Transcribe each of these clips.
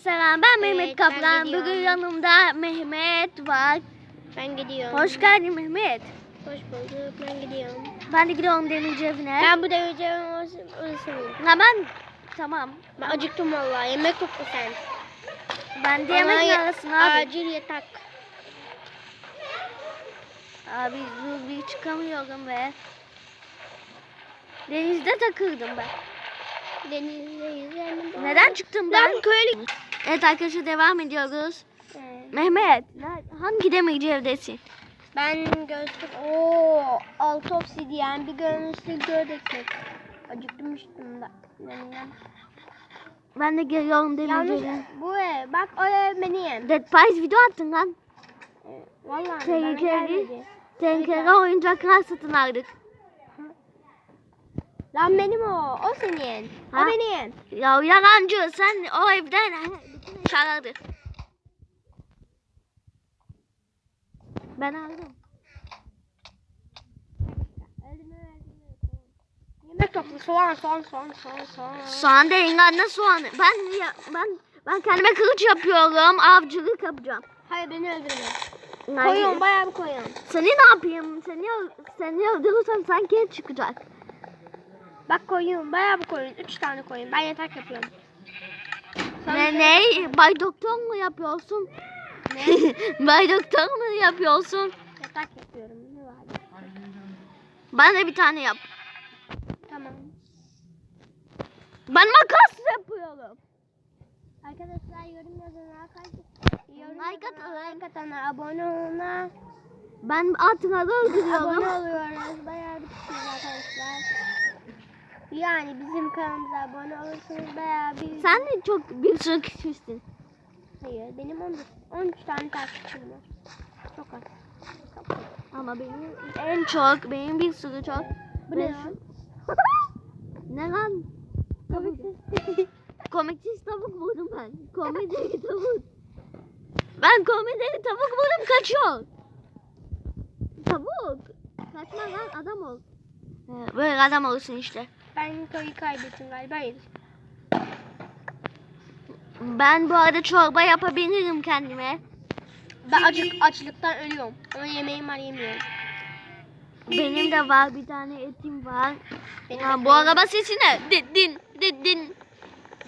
selam. Ben Mehmet Evet, ben Kaplan. gidiyorum. Bugün yanımda Mehmet var. Ben gidiyorum. Hoş geldin Mehmet. Hoş bulduk. Ben gidiyorum. Ben de gidiyorum demirci evine. Ben bu devireceğim orası, orası mı? Ha ben tamam. Ben acıktım vallahi. Yemek koktu sen. Ben de yemek arasına abi. Acil yatak. Abi bir çıkamıyorum be. Denizde takıldım ben. Denizde yüzelim. Neden çıktım ben? Lan köylü. Evet arkadaşlar devam ediyoruz. Evet. Mehmet hangi demirci evdesin? Ben gözlük. Oo, altı obsidiyen bir dört ekmek. Acıktım üstümde. Ben de geliyorum demirci bu ev. Bak o ev benim. Dead Pies video attın lan. Vallahi Tehlikeli. Tenkere oyuncaklar satın aldık. Lan benim o. O senin. Ha? O benim. Ya yalancı sen o evden eşyalardı. Ben aldım. Yemek toplu soğan soğan soğan soğan soğan. Soğan değil lan ne soğanı? Ben ya, ben ben kendime kılıç yapıyorum. Avcılık yapacağım. Hayır beni öldürme. Koyuyorum bayağı bir koyuyorum. Seni ne yapayım? Seni seni öldürürsem sanki et çıkacak. Bak koyuyorum bayağı bir koyuyorum. Üç tane koyuyorum. Ben yatak yapıyorum. Sana Ne ne? Bay doktor mu yapıyorsun? Ne? Bay doktor mu yapıyorsun? yatak yapıyorum. Ne var? Bana da bir tane yap. Tamam. Ben makas yapıyorum. Arkadaşlar yorum yazana kaç yorum Like atın. like atana abone olana Ben atları öldürüyorum. abone oluyoruz. Bayağı bir kişiyiz arkadaşlar. Yani bizim kanalımıza abone olursanız bayağı bir... Sen de çok bir sürü kişisin. Hayır benim 13, 13 tane takipçim var. Çok az. Ama benim en çok, benim bir sürü çok. Bu ne lan? Ne lan? Komik. Komiksiz tavuk buldum ben. Komedi tavuk. Ben komedi tavuk buldum kaçıyor. Tavuk. Kaçma lan adam ol. Böyle adam olsun işte. Ben köyü kaybettim galiba. Hayır. Ben bu arada çorba yapabilirim kendime. Ben acık, açlıktan ölüyorum. Ama yemeğim var yemiyorum. Benim de var bir tane etim var. Benim Ha, bu araba sesi ne? Din din din din.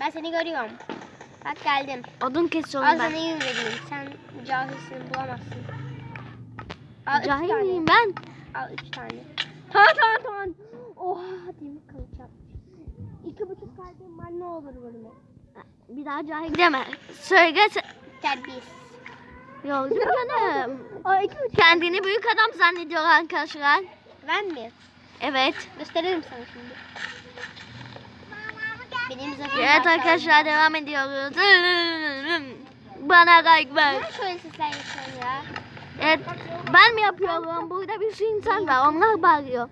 Ben seni görüyorum. Bak geldim. Odun kesiyorum Al sana ben. yün vereyim. Sen cahilsin bulamazsın. Al Cahil miyim ben? Al üç tane. Tamam tamam tamam. Oha kılıç yapmış. İki buçuk kalbim var ne olur vurma. Bir daha cahil deme. Söyle. Terbiyesiz. Yok canım. Aa iki buçuk. Kendini büyük adam zannediyor arkadaşlar. Ben mi? Evet. Gösteririm sana şimdi. Benim Evet arkadaşlar devam ediyoruz. Bana like ver. Niye şöyle sesler ya? Evet. Ben mi yapıyorum? Burada bir sürü insan var. Onlar bağırıyor.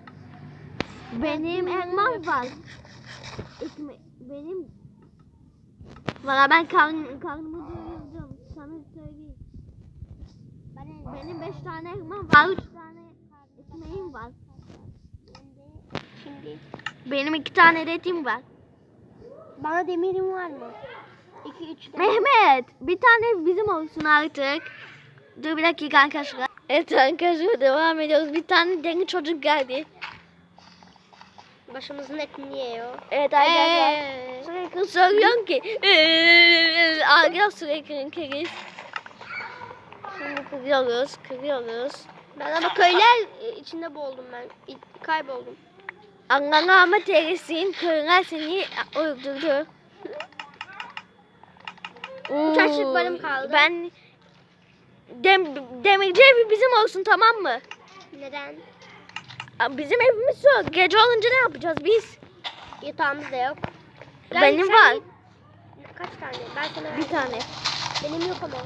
Benim elmam var. Ekme benim Valla ben karn karnımı doyurdum. Sana söyleyeyim. Benim beş tane elmam var. Üç tane ekmeğim var. Şimdi Benim iki tane de etim var. bana demirin var mı? İki üç de. Mehmet bir tane bizim olsun artık. Dur bir dakika arkadaşlar. Evet arkadaşlar devam ediyoruz. Bir tane deli çocuk geldi. Başımızın etini yiyor. Evet arkadaşlar. Eee. Sürekli söylüyorum ki. "Eee, Ağlıyor sürekli keriz. Şimdi kırıyoruz, kırıyoruz. Ben ama köyler içinde boğuldum ben. Kayboldum. Allah rahmet eylesin. Köyler seni öldürdü. Üç açlıklarım kaldı. Ben dem, demirci evi bizim olsun tamam mı? Neden? Bizim evimiz yok. Gece olunca ne yapacağız biz? Yatağımız da yok. Gel, Benim sen var. git. Kaç tane? Ben sana Bir tane. Benim yok ama.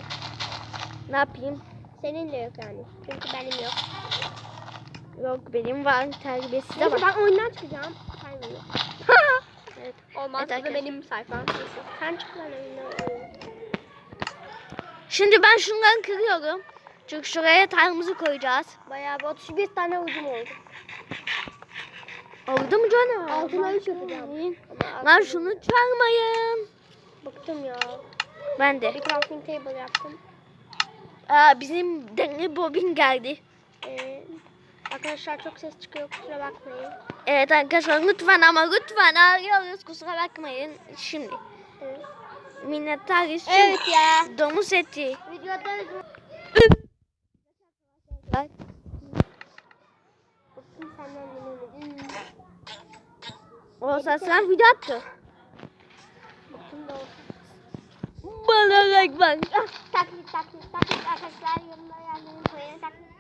Ne yapayım? Senin de yok yani. Çünkü benim yok. Yok benim var. Terbiyesiz Neyse ama. ben oyundan çıkacağım. Saymıyor. evet. Olmaz. Evet, bu da arkadaşlar. benim sayfam. Neyse, Sen çık lan oyundan. Şimdi ben şunları kırıyorum. Çünkü şuraya tarımızı koyacağız. Bayağı bir 31 tane ucum oldu. Oldu mu canım? Altına üç yapacağım. Lan şunu çalmayın. Bıktım ya. Ben de. Bir crafting table yaptım. Aa, bizim denge bobin geldi. Ee, arkadaşlar çok ses çıkıyor kusura bakmayın. Evet arkadaşlar lütfen ama lütfen arıyoruz kusura bakmayın. Şimdi Evet, minnettarız. evet ya. Domuz eti. Videoda Bak. Bıktım senden dinlemedim. Olsa sen video attı. Bana like bak. Taklit taklit taklit arkadaşlar yorumlara yazmayı koyun taklit.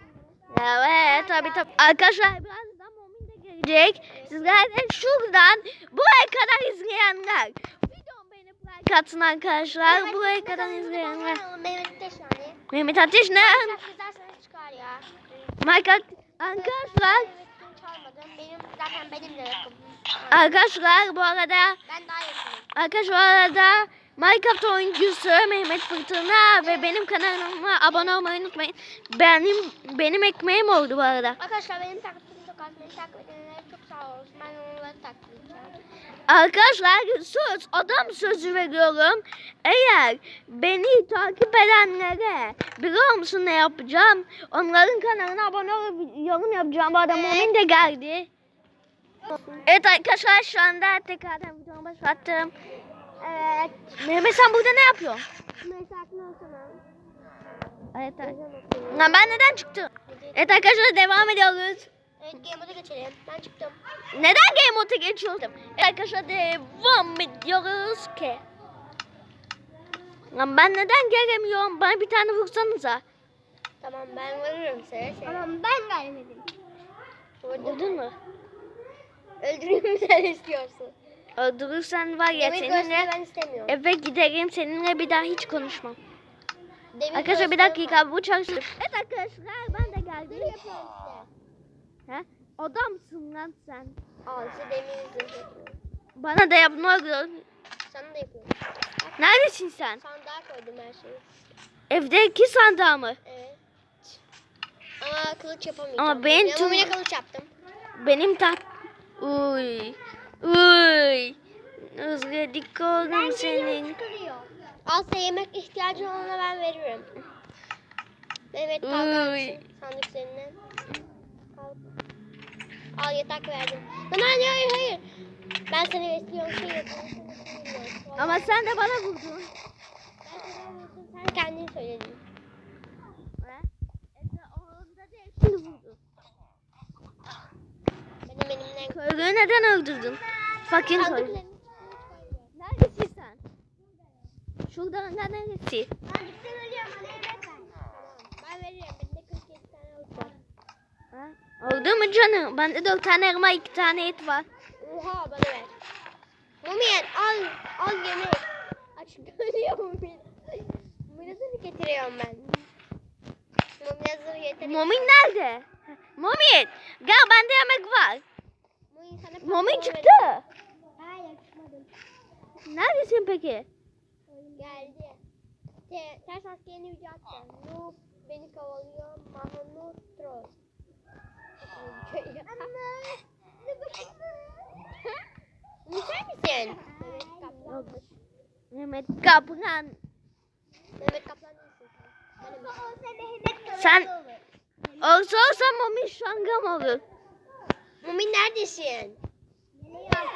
Evet tabi tabi. Arkadaşlar birazdan Momin de gelecek. Sizler de şuradan buraya kadar izleyenler. Videom beğenip like atın arkadaşlar. Buraya kadar izleyenler. Mehmet de şahane. Mehmet Ateş ne? Çıkar ya. Minecraft arkadaşlar. Benim zaten benim de rakım. Arkadaşlar bu arada Ben daha yakınım. Arkadaşlar bu arada Minecraft oyuncusu Mehmet Fırtına ve benim kanalıma abone olmayı unutmayın. Benim benim ekmeğim oldu bu arada. Arkadaşlar benim takipçim çok az. Beni takip edenlere çok sağ olsun. Ben onları takip. Arkadaşlar söz adam sözü veriyorum. Eğer beni takip edenlere biliyor musun ne yapacağım? Onların kanalına abone olup yorum yapacağım. Bu Evet. Mumin de geldi. Evet arkadaşlar şu anda tekrardan videomu başlattım. Evet. Mehmet sen burada ne yapıyorsun? Olsana. Evet, evet. Lan ben neden çıktım? Evet arkadaşlar devam ediyoruz. Evet game moda geçelim. Ben çıktım. Neden Game Mode'a geçiyordum? Evet arkadaşlar devam ediyoruz ki. Lan ben neden gelemiyorum? Bana bir tane vursanıza. Tamam ben vururum seni. Tamam ben gelmedim. Vurdun mu? Öldüreyim mi sen istiyorsun? Öldürürsen var ya Demir seninle ben istemiyorum. eve giderim seninle bir daha hiç konuşmam. Demir Arkadaşlar bir dakika bu çalışıyor. Evet arkadaşlar ben de geldim. He? Adamsın lan sen. Size demir. Bana da yap ne olur. Sana da yapıyorum. Neredesin sen? Sandığa koydum her şeyi. Evdeki sandığa mı? Evet. Ama kılıç yapamayacağım. Ama ben Ama tüm- yine kılıç yaptım. Benim tat... Uy. Uy. Özledik oğlum senin. Al size yemek ihtiyacın olana ben veririm. Evet kalk Uy. kalksın. Sandık seninle. Al yatak verdim. Lan hayır hayır hayır. Ben seni besliyorum şey yapıyorum. Ama sen de bana vurdun. Ben sana vurdum, Sen kendin söyledin. Şimdi vurdun. Benim Köylüyü neden öldürdün? Fakir senin. Neredesin sen? Şuradan da neresi? Sandıktan ölüyorum bana. Ben veririm. Bende 47 tane var. Ha? Oldu mu canım? Bende dört tane elma iki tane et var. Oha bana ver. Mumiyen al al yemek. Aç ölüyor Mumiyen. Mumiyen zırh getiriyorum ben. Zırh getiriyorum. Momin nerede? Momin gel bende yemek var. Pantolon çıktı. Hayır çıkmadım. Neredesin peki? Geldi. Te, ters askerini video attım. Noob beni kovalıyor. Mahmut Troll. Anne. Müsait misin? Mehmet Kaplan. Mehmet Kaplan değilsin sen. Olsa olsa Momin şangam olur. Mumin neredesin?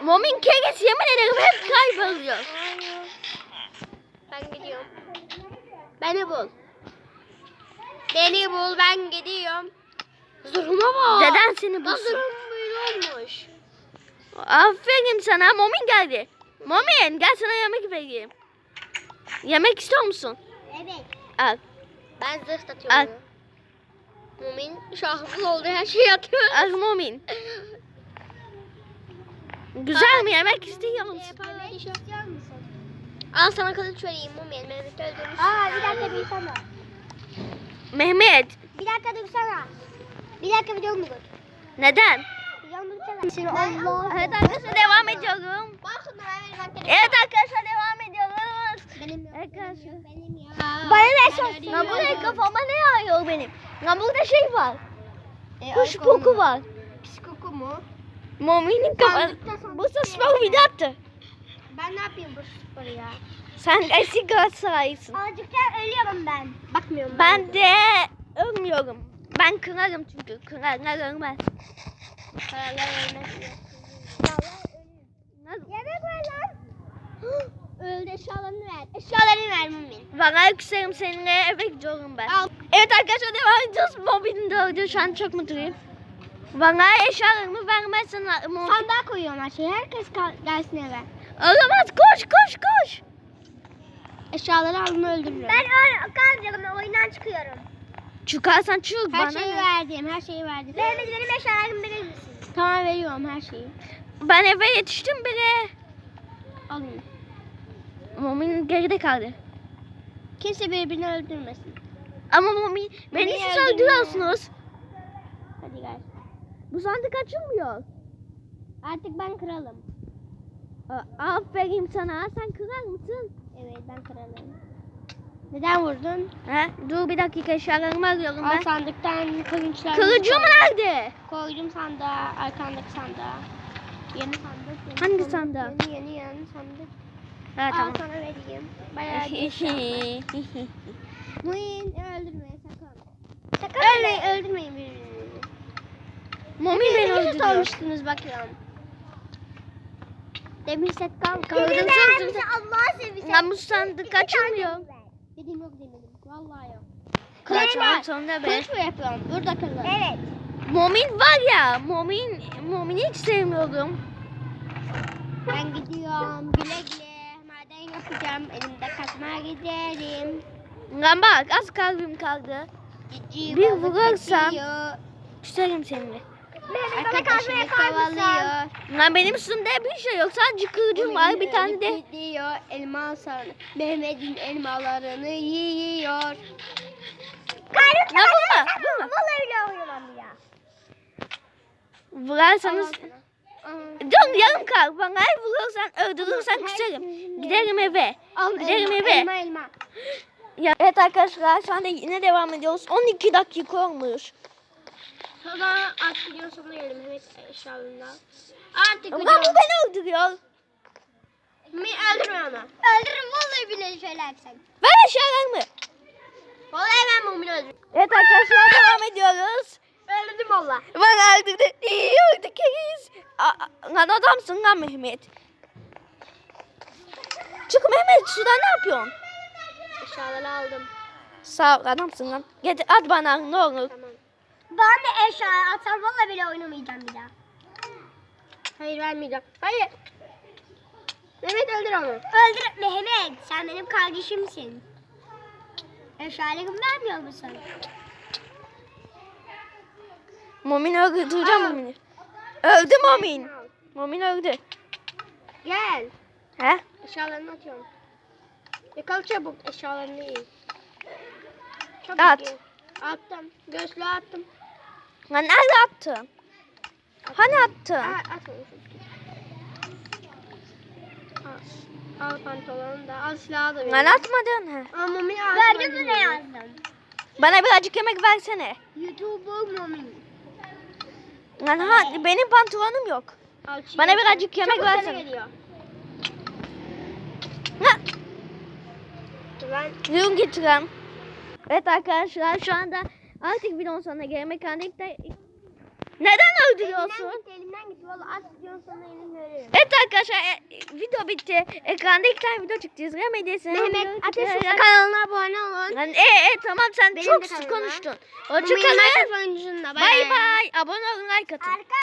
Momin keresi yemin ederim hep kayboluyor. Ben gidiyorum. Beni bul. Beni bul ben gidiyorum. Zırhıma bak. Deden seni bulsun. zırhım böyle olmuş. Aferin sana. Momin geldi. Momin gel sana yemek vereyim. Yemek istiyor musun? Evet. Al. Ben zırh Al. satıyorum. Mumin oldu her şeyi atıyor. Al Momin. Güzel mi yemek istiyor musun? Evet istiyor musun? Al sana kılıç vereyim Mumin. Mehmet öldürmüş. Aa bir dakika bir sana. Mehmet Bir dakika dursana. Bir dakika videomu dur. neden? Dursana. Allah. Evet arkadaşlar devam ediyorum. Ben. Evet arkadaşlar devam ediyoruz. Benim yok. Arkadaşlar. Benim ya. Bana ne şans? Lan buraya kafama ne yağıyor benim? Lan burada şey var. Kuş koku var. Pis koku mu? Momin'in kafası. Bu spor video attı. Ben ne yapayım bu sporu ya? Sen eski Galatasaraylısın. Azıcıkken ölüyorum ben. Bakmıyorum Ben de ölmüyorum. Ben kırarım çünkü. Kırarlar ölmez. Paralar ölmez. Nasıl? Yemek ver lan. Öldü eşyalarını ver. Eşyalarını ver Mumin. Bana yükselim seninle eve gidiyorum ben. Al. Evet arkadaşlar devam ediyoruz. Mobilin dördü şu an çok mutluyum. Bana eşyalarımı vermezsen mobil... Sandığa koyuyorum her şeyi. Herkes gelsin eve. Olamaz koş koş koş. Eşyaları alın öldürürüm. Ben öyle kalmayacağım. Oyundan çıkıyorum. Çıkarsan çık Her bana şeyi ne? verdim. Her şeyi verdim. Benim, benim eşyalarımı verir misin? Tamam veriyorum her şeyi. Ben eve yetiştim bile. Alın. Momin geride kaldı. Kimse birbirini öldürmesin. Ama Momin beni Beni siz öldürüyorsunuz. Hadi gel. Bu sandık açılmıyor. Artık ben kralım. Aferin sana. Sen kırar mısın? Evet ben kralım. Neden vurdun? He? Dur bir dakika eşyalarımı arıyorum Al ben. sandıktan kılıçlar. Kılıcım nerede? Koydum sandığa. Arkandaki sandığa. Yeni sandık. Yeni Hangi sandık? Yeni yeni yeni sandık. Ha Al tamam. sana vereyim. Bayağı var. Muin öldürmeyin sakın. Sakın Ölmeyin, öldürmeyin birbirinizi. Momin beni öldürüyor. olmuştunuz bakıyorum. Demir set kal. Kaldırın sözünüzü. Allah'a. Lan bu sandık açılmıyor. Dedim yok demedim. Vallahi yok. Kılıç var var. sonunda be. Kılıç mı yapıyorum? Burada kılıç. Evet. Momin var ya. Momin, Momin'i hiç sevmiyorum. Ben gidiyorum. Güle güle. Maden yapacağım. Elimde kazma giderim. Lan bak az kalbim kaldı. Cici Bir balık vurursam- gidiyor. Küserim seninle. Arkadaşını kovalıyor. Lan benim üstümde bir şey yok. Sadece kılıcım var. Bir tane de. Gidiyor elma sarı. Mehmet'in elmalarını yiyor. Ya vurma. Vurma. Vallahi bile oynamam ya. Vurarsanız. Dön yarım kal. Bana her vurursan öldürürsen küserim. Giderim eve. Al Giderim elma, eve. elma elma. Ya, evet arkadaşlar şu anda yine devam ediyoruz. 12 dakika olmuş. Sonra artık videonun sonuna gelelim. Mehmet eşyalarında. Artık Lan bu beni öldürüyor. Mi öldürme onu. Öldürürüm vallahi bile şöyle yapsam. Ver eşyalarımı. Vallahi ben Mumin'i öldürürüm. Evet arkadaşlar devam ediyoruz. Öldürdüm valla. Bana öldürdü. İyi öldürürüz. Lan adamsın lan Mehmet. Çık Mehmet şuradan ne yapıyorsun? Eşyaları aldım. Sağ ol adamsın lan. Getir at bana ne olur. Tamam. Ben de eşya atsam valla bile oynamayacağım bir daha. Hayır vermeyeceğim. Hayır. Mehmet öldür onu. Öldür Mehmet. Sen benim kardeşimsin. Eşyalarımı vermiyor musun? Momin öldüreceğim Momin'i. Öldü Momin. Momin öldü. Gel. He? Eşyalarını atıyorum. Yakal çabuk eşyalarını iyi. Çok At. iyi. Attım. Göğüslüğü attım. Lan nerede attın? Hani attın? Al, al pantolonu da. Al silahı da Lan benim. atmadın. He. Ama Mumi atmadı. Verdim ne yazdım? Bana birazcık yemek versene. YouTuber Mumi. Lan ha, benim pantolonum yok. Al Bana birazcık yemek Çabuk versene. geliyor. Ha, Ben yürüm getiren. Evet arkadaşlar şu anda artık videonun sonuna gelmek de neden öldürüyorsun? Elimden gitti, elimden gitti. Valla at videonun sonuna elim veririm. Evet arkadaşlar e, video bitti. Ekranda iki tane video çıktı. İzlemediyseniz Mehmet Ateş'in kanalına abone olun. Lan e, e tamam sen Benim çok sık kanalıma. konuştun. Hoşçakalın. Minecraft oyuncusunda. Bay bay. Abone olun like atın. Arka